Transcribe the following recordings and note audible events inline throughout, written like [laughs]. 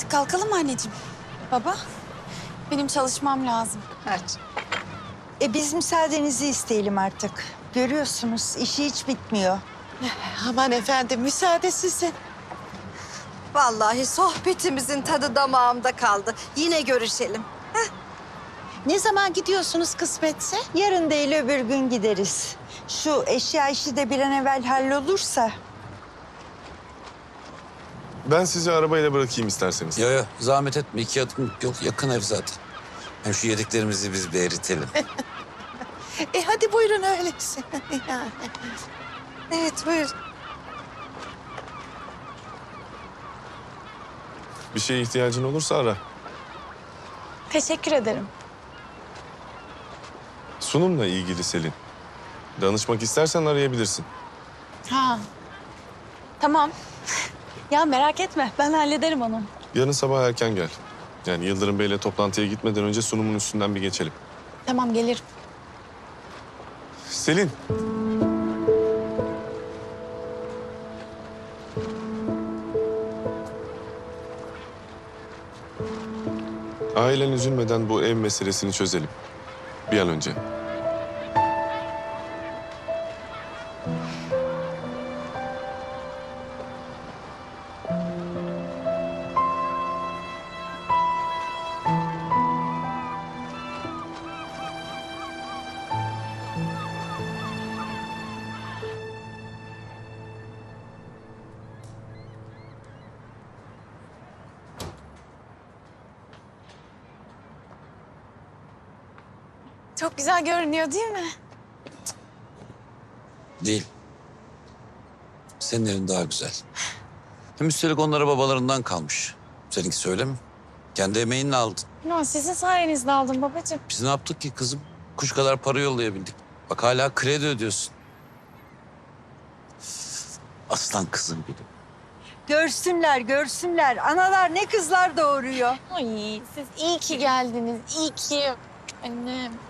Artık kalkalım mı anneciğim? Baba, benim çalışmam lazım. Hadi. E biz müsaadenizi isteyelim artık. Görüyorsunuz işi hiç bitmiyor. Aman efendim müsaade sizin. Vallahi sohbetimizin tadı damağımda kaldı. Yine görüşelim. Ne zaman gidiyorsunuz kısmetse? Yarın değil öbür gün gideriz. Şu eşya işi de bir an evvel hallolursa. Ben sizi arabayla bırakayım isterseniz. Yo yo zahmet etme iki adım yok yakın ev zaten. Hem şu yediklerimizi biz bir eritelim. [laughs] E hadi buyurun öyleyse. Yani. [laughs] Evet buyur. Bir şeye ihtiyacın olursa ara. Teşekkür ederim. Sunumla ilgili Selin. Danışmak istersen arayabilirsin. Ha. Tamam. Ya merak etme, ben hallederim onu. Yarın sabah erken gel. Yani Yıldırım Bey'le toplantıya gitmeden önce sunumun üstünden bir geçelim. Tamam, gelirim. Selin. Ailen üzülmeden bu ev meselesini çözelim. Bir an önce. Çok güzel görünüyor değil mi? Değil. Senin evin daha güzel. Hem üstelik onlara babalarından kalmış. Seninki söyle mi? Kendi emeğinle aldın. Ya sizin sayenizde aldım babacığım. Biz ne yaptık ki kızım? Kuş kadar para yollayabildik. Bak hala kredi ödüyorsun. Aslan kızım benim. Görsünler, görsünler. Analar ne kızlar doğuruyor. Ay siz iyi ki geldiniz, iyi ki. Annem.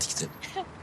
帰ってきて。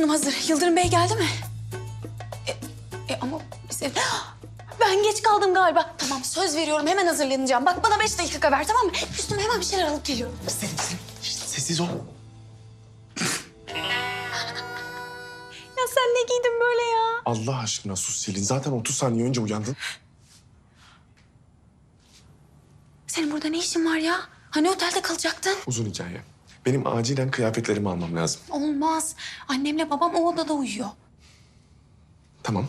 Sunum hazır. Yıldırım Bey geldi mi? E, e ama biz ev- [gasps] Ben geç kaldım galiba. Tamam söz veriyorum hemen hazırlanacağım. Bak bana beş dakika ver tamam mı? Üstüme hemen bir şeyler alıp geliyorum. Sessiz ol. [laughs] ne giydim böyle ya? Allah aşkına sus Selin. Zaten 30 saniye önce uyandın. Senin burada ne işin var ya? Hani otelde kalacaktın? Uzun hikaye. Benim acilen kıyafetlerimi almam lazım. Olmaz. Annemle babam o odada uyuyor. Tamam.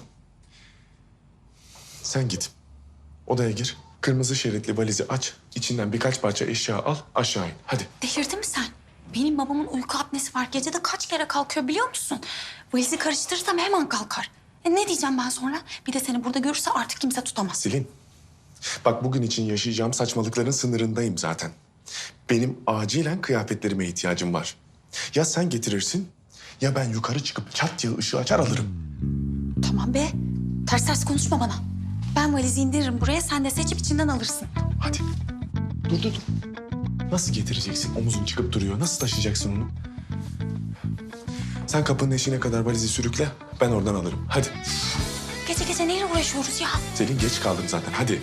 Sen git. Odaya gir. Kırmızı şeritli valizi aç. İçinden birkaç parça eşya al. Aşağı in. Hadi. Delirdin mi sen? Benim babamın uyku apnesi var. Gecede kaç kere kalkıyor biliyor musun? Valizi karıştırırsam hemen kalkar. E ne diyeceğim ben sonra? Bir de seni burada görürse artık kimse tutamaz. Selin. Bak bugün için yaşayacağım saçmalıkların sınırındayım zaten. Benim acilen kıyafetlerime ihtiyacım var. Ya sen getirirsin ya ben yukarı çıkıp çat diye ışığı açar alırım. Tamam be. Ters ters konuşma bana. Ben valizi indiririm buraya. Sen de seçip içinden alırsın. Hadi. Dur dur dur. Nasıl getireceksin? Omuzun çıkıp duruyor. Nasıl taşıyacaksın onu? Sen kapının eşiğine kadar valizi sürükle. Ben oradan alırım. Hadi. Gece gece neyle uğraşıyoruz ya? Selin geç kaldım zaten. Hadi.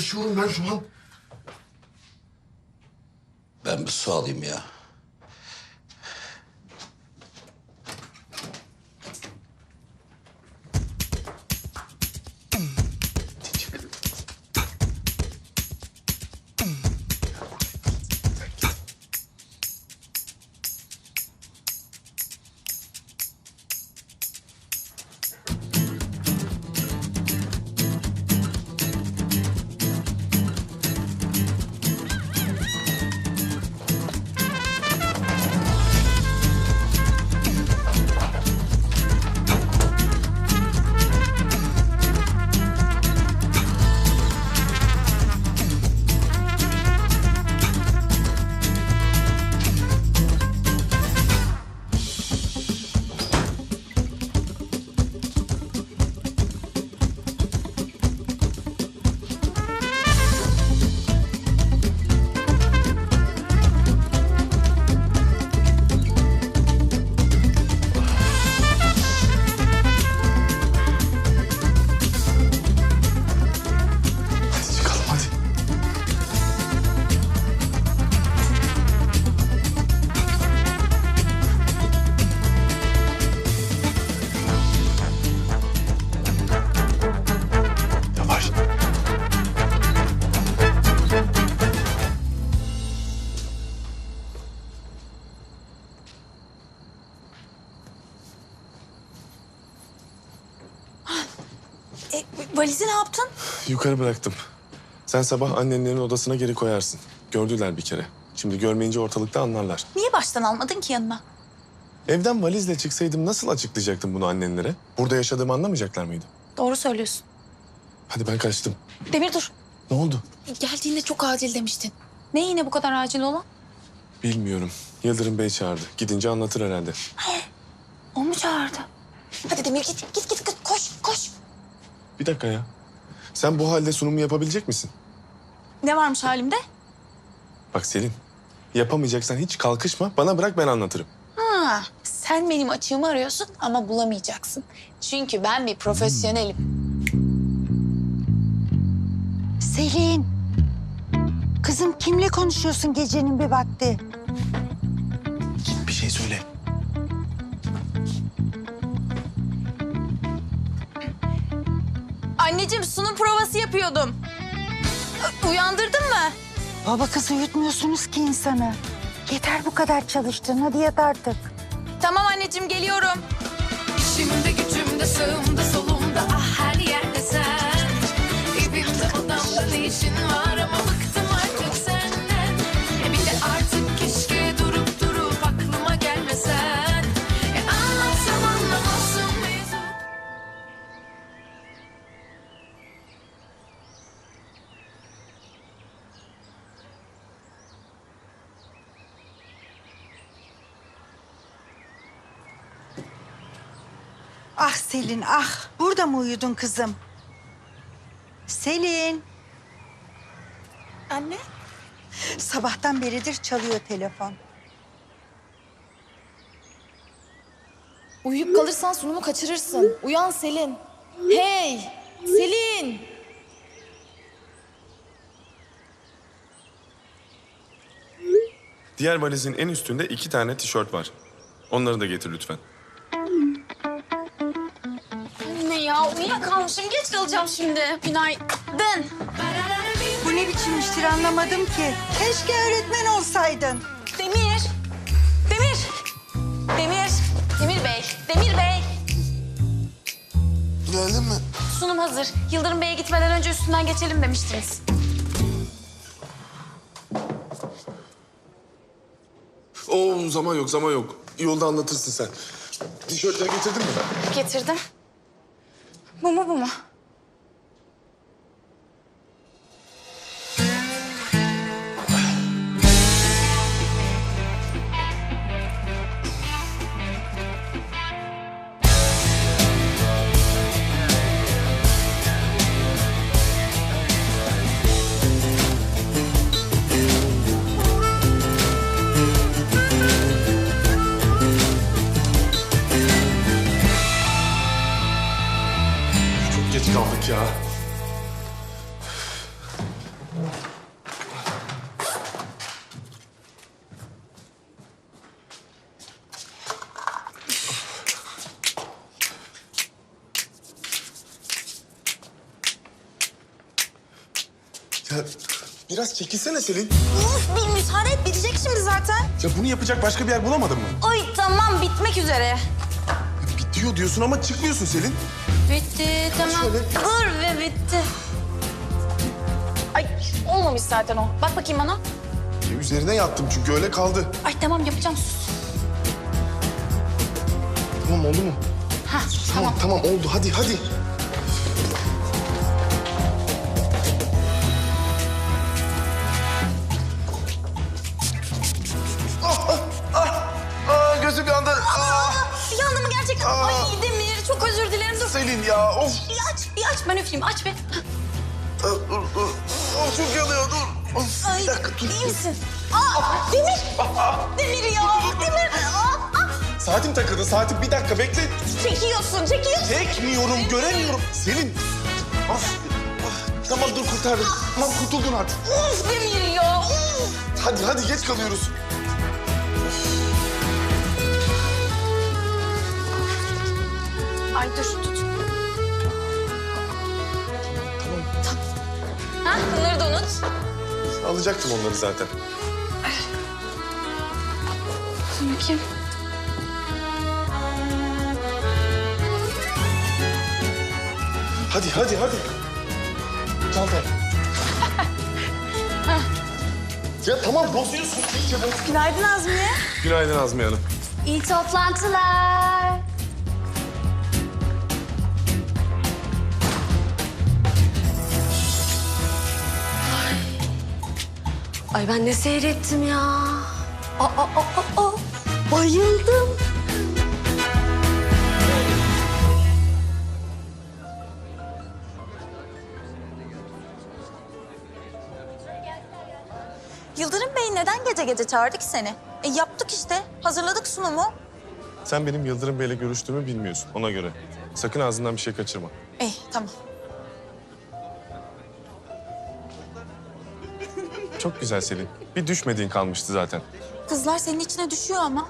Yaşıyorum ben şu an? Ben bir su alayım ya. Yukarı bıraktım. Sen sabah annenlerin odasına geri koyarsın. Gördüler bir kere. Şimdi görmeyince ortalıkta anlarlar. Niye baştan almadın ki yanına? Evden valizle çıksaydım nasıl açıklayacaktım bunu annenlere? Burada yaşadığımı anlamayacaklar mıydı? Doğru söylüyorsun. Hadi ben kaçtım. Demir dur. Ne oldu? Geldiğinde çok acil demiştin. Ne yine bu kadar acil olan? Bilmiyorum. Yıldırım Bey çağırdı. Gidince anlatır herhalde. O mu çağırdı? Hadi Demir git, git, git, git. Koş, koş. Bir dakika ya. Sen bu halde sunumu yapabilecek misin? Ne varmış halimde? Bak Selin, yapamayacaksan hiç kalkışma. Bana bırak ben anlatırım. Ha, sen benim açığımı arıyorsun ama bulamayacaksın. Çünkü ben bir profesyonelim. Selin. Kızım kimle konuşuyorsun gecenin bir vakti? Provası yapıyordum. Uyandırdın mı? Baba kız uyutmuyorsunuz ki insanı. Yeter bu kadar çalıştın hadi yat artık. Tamam anneciğim geliyorum. İşimde gücümde sağımda solumda ah her yerde sen Evimde odamda ne işin var Selin ah burada mı uyudun kızım? Selin. Anne. Sabahtan beridir çalıyor telefon. Uyuyup kalırsan sunumu kaçırırsın. Uyan Selin. Hey! Selin! Diğer valizin en üstünde iki tane tişört var. Onları da getir lütfen. Anne ya uyuyakalmışım. Geç kalacağım şimdi. Günaydın. Bu ne biçim iştir anlamadım ki. Keşke öğretmen olsaydın. Demir. Demir. Demir. Demir Bey. Demir Bey. Geldin mi? Sunum hazır. Yıldırım Bey'e gitmeden önce üstünden geçelim demiştiniz. Oo zaman yok zaman yok. Yolda anlatırsın sen. Tişörtleri getirdin mi? Getirdim. Geç kaldık ya. Ya biraz çekilsene Selin. Of bir müsaade et bitecek şimdi zaten. Ya bunu yapacak başka bir yer bulamadın mı? Ay tamam bitmek üzere. Ya bitiyor diyorsun ama çıkmıyorsun Selin. Tamam. Şöyle. Dur ve bitti. Ay olmamış zaten o. Bak bakayım bana. Ya üzerine yattım çünkü öyle kaldı. Ay tamam yapacağım sus. Tamam oldu mu? Ha Tamam tamam oldu hadi hadi. Ah, ah, ah, ah, gözüm yandı. Ah, Bir anda mı gerçekten? Aa. Ay Demir çok özür dilerim dur. Selin ya of. Aç bir aç ben üfleyeyim aç be. Ah, Dur dur. Of, çok yanıyor dur. Of, Ay iyi misin? Aa Demir. Demir ya Demir. Aa, aa. Saatim takıldı saatim bir dakika bekle. Çekiyorsun çekiyorsun. Çekmiyorum göremiyorum. Selin. Of. Ah, Tamam dur kurtardım. Tamam kurtuldun artık. Uf Demir ya. Uf. Hadi hadi geç kalıyoruz. Ay dur tut. Ha bunları da unut. Alacaktım onları zaten. Dur bakayım. Hadi hadi hadi. Çanta. ya tamam bozuyorsun. iyice boz. Günaydın Azmiye. Günaydın Azmiye Hanım. İyi toplantılar. Ay ben ne seyrettim ya. Aa, aa, aa, aa. Bayıldım. Yıldırım Bey neden gece gece çağırdı ki seni? E yaptık işte. Hazırladık sunumu. Sen benim Yıldırım Bey'le görüştüğümü bilmiyorsun ona göre. Sakın ağzından bir şey kaçırma. İyi tamam. Çok güzel Selin. Bir düşmediğin kalmıştı zaten. Kızlar senin içine düşüyor ama.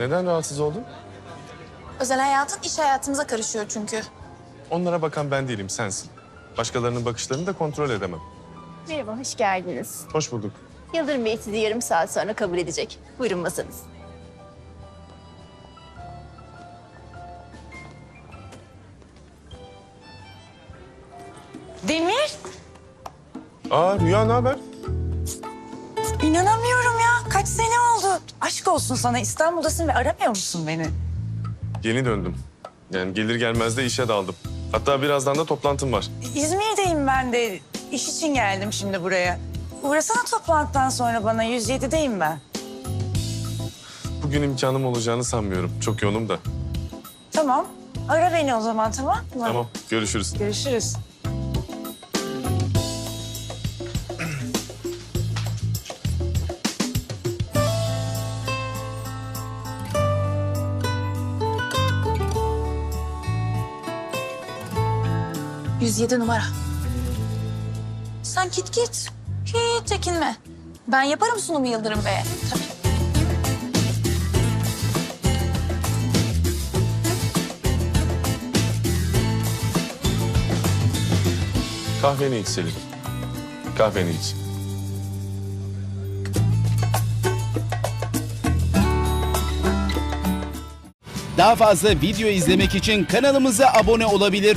Neden rahatsız oldun? Özel hayatın iş hayatımıza karışıyor çünkü. Onlara bakan ben değilim, sensin. Başkalarının bakışlarını da kontrol edemem. Merhaba, hoş geldiniz. Hoş bulduk. Yıldırım Bey sizi yarım saat sonra kabul edecek. Buyurun masanız. Aa Rüya ne haber? inanamıyorum ya. Kaç sene oldu? Aşk olsun sana. İstanbul'dasın ve aramıyor musun beni? Yeni döndüm. Yani gelir gelmez de işe daldım. Hatta birazdan da toplantım var. İzmir'deyim ben de. İş için geldim şimdi buraya. Uğrasana toplantıdan sonra bana. 107'deyim ben. Bugün imkanım olacağını sanmıyorum. Çok yoğunum da. Tamam. Ara beni o zaman tamam mı? Tamam, görüşürüz. Görüşürüz. Yüz yedi numara. Sen git git. Hiç çekinme. Ben yaparım sunumu Yıldırım Bey'e. Tabii. Kahveni iç Selin. Kahveni iç. Daha fazla video izlemek için kanalımıza abone olabilir.